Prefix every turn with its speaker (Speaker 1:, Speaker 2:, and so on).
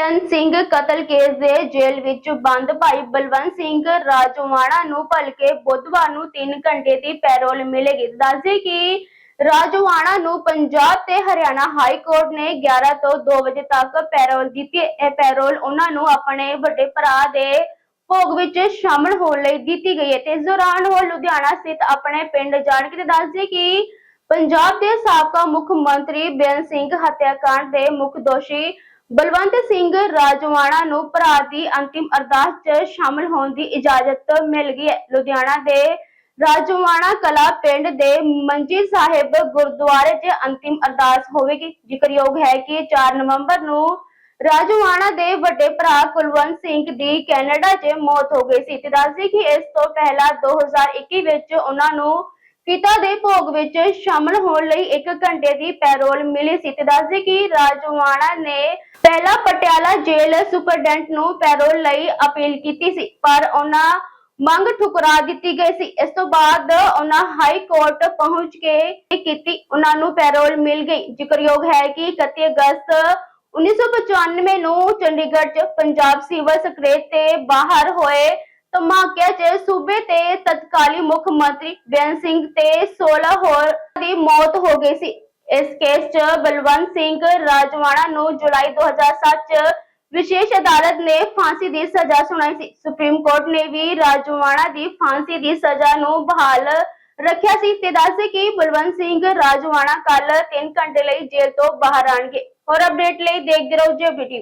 Speaker 1: ਬੇਅੰਤ ਸਿੰਘ ਕਤਲ ਕੇਸ ਦੇ ਜੇਲ੍ਹ ਵਿੱਚ ਬੰਦ। ਭਾਈ ਬਲਵੰਤ ਸਿੰਘ ਰਾਜਵਾੜਾ ਨੂੰ ਭਲਕੇ ਬੁੱਧਵਾਰ ਨੂੰ 3 ਘੰਟੇ ਦੀ ਪੈਰੋਲ ਮਿਲੇਗੀ। ਦੱਸਦੇ ਕਿ ਰਾਜਵਾੜਾ ਨੂੰ ਪੰਜਾਬ ਤੇ ਹਰਿਆਣਾ ਹਾਈ ਕੋਰਟ ਨੇ 11 ਤੋਂ 2 ਵਜੇ ਤੱਕ ਪੈਰੋਲ ਦਿੱਤੀ। ਇਹ ਪੈਰੋਲ ਉਹਨਾਂ ਨੂੰ ਆਪਣੇ ਵੱਡੇ ਭਰਾ ਦੇ ਭੋਗ ਵਿੱਚ ਸ਼ਾਮਲ ਹੋਣ ਲਈ ਦਿੱਤੀ ਗਈ ਹੈ। ਤੇ ਇਸ ਦੌਰਾਨ ਉਹ ਲੁਧਿਆਣਾ ਸਥਿਤ ਆਪਣੇ ਪਿੰਡ ਜਾਣ ਕੇ ਦੱਸਦੇ ਕਿ ਪੰਜਾਬ ਦੇ ਸਾਬਕਾ ਮੁੱਖ ਮੰਤਰੀ ਬੇਅੰਤ ਸਿੰਘ ਹੱਤਿਆਕਾਂਡ ਦੇ ਮੁੱਖ ਦੋਸ਼ੀ ਬਲਵੰਤ ਸਿੰਘ ਰਾਜਵਾਣਾ ਨੂੰ ਭਰਾ ਦੀ ਅੰਤਿਮ ਅਰਦਾਸ 'ਚ ਸ਼ਾਮਲ ਹੋਣ ਦੀ ਇਜਾਜ਼ਤ ਮਿਲ ਗਈ ਲੁਧਿਆਣਾ ਦੇ ਰਾਜਵਾੜਾ ਕਲਾ ਪਿੰਡ ਦੇ ਮੰਜੀ ਸਾਹਿਬ ਗੁਰਦੁਆਰੇ 'ਚ ਅੰਤਿਮ ਅਰਦਾਸ ਹੋਵੇਗੀ। ਜ਼ਿਕਰਯੋਗ ਹੈ ਕਿ 4 ਨਵੰਬਰ ਨੂੰ ਰਾਜਵਾਣਾ ਦੇ ਵੱਡੇ ਭਰਾ ਕੁਲਵੰਤ ਸਿੰਘ ਦੀ ਕੈਨੇਡਾ 'ਚ ਮੌਤ ਹੋ ਗਈ ਸੀ। ਤੇ ਦੱਸਦੀ ਕਿ ਇਸ ਤੋਂ ਪਹਿਲਾਂ 2021 ਵਿੱਚ ਉਹਨਾਂ ਨੂੰ ਪਿਤਾ ਦੇ ਭੋਗ ਵਿੱਚ ਸ਼ਾਮਲ ਹੋਣ ਲਈ 1 ਘੰਟੇ ਦੀ ਪੈਰੋਲ ਮਿਲੀ ਸੀ ਤੇ ਦੱਸਦੇ ਕਿ ਰਾਜਵਾੜਾ ਨੇ ਪਹਿਲਾਂ ਪਟਿਆਲਾ ਜੇਲ੍ਹ ਸੁਪਰਡੈਂਟ ਨੂੰ ਪੈਰੋਲ ਲਈ ਅਪੀਲ ਕੀਤੀ ਸੀ, ਪਰ ਉਹਨਾਂ ਮੰਗ ਠੁਕਰਾ ਦਿੱਤੀ ਗਈ ਸੀ। ਇਸ ਤੋਂ ਬਾਅਦ ਉਹਨਾਂ ਹਾਈ ਕੋਰਟ ਪਹੁੰਚ ਕੇ ਕੀਤੀ, ਉਹਨਾਂ ਨੂੰ ਪੈਰੋਲ ਮਿਲ ਗਈ। ਜ਼ਿਕਰਯੋਗ ਹੈ ਕਿ 31 ਅਗਸਤ 1995 ਨੂੰ ਚੰਡੀਗੜ੍ਹ 'ਚ ਪੰਜਾਬ ਸਿਵਲ ਸਕੱਤਰੇਤ ਤੇ ਬਾਹਰ ਹੋਏ ਧਮਾਕਿਆਂ 'ਚ ਸੂਬੇ ਤੇ ਤਤਕਾਲੀ ਮੁੱਖ ਮੰਤਰੀ ਬੇਅੰਤ ਸਿੰਘ ਤੇ 16 ਹੋਰ ਦੀ ਮੌਤ ਹੋ ਗਈ ਸੀ। ਇਸ ਕੇਸ 'ਚ ਬਲਵੰਤ ਸਿੰਘ ਰਾਜਵਾਣਾ ਨੂੰ ਜੁਲਾਈ 2007 'ਚ ਵਿਸ਼ੇਸ਼ ਅਦਾਲਤ ਨੇ ਫਾਂਸੀ ਦੀ ਸਜ਼ਾ ਸੁਣਾਈ ਸੀ। ਸੁਪਰੀਮ ਕੋਰਟ ਨੇ ਵੀ ਰਾਜਵਾਣਾ ਦੀ ਫਾਂਸੀ ਦੀ ਸਜ਼ਾ ਨੂੰ ਬਹਾਲ ਰੱਖਿਆ ਸੀ ਤੇ ਦੱਸੇ ਕਿ ਬਲਵੰਤ ਸਿੰਘ ਰਾਜਵਾਣਾ ਕੱਲ 3 ਘੰਟੇ ਲਈ ਜੇਲ੍ਹ ਤੋਂ ਬਾਹਰ ਆਣਗੇ ਹੋਰ ਅਪਡੇਟ ਲਈ ਦੇਖਦੇ ਰਹੋ ਜੇਬੀ ਟੀਵੀ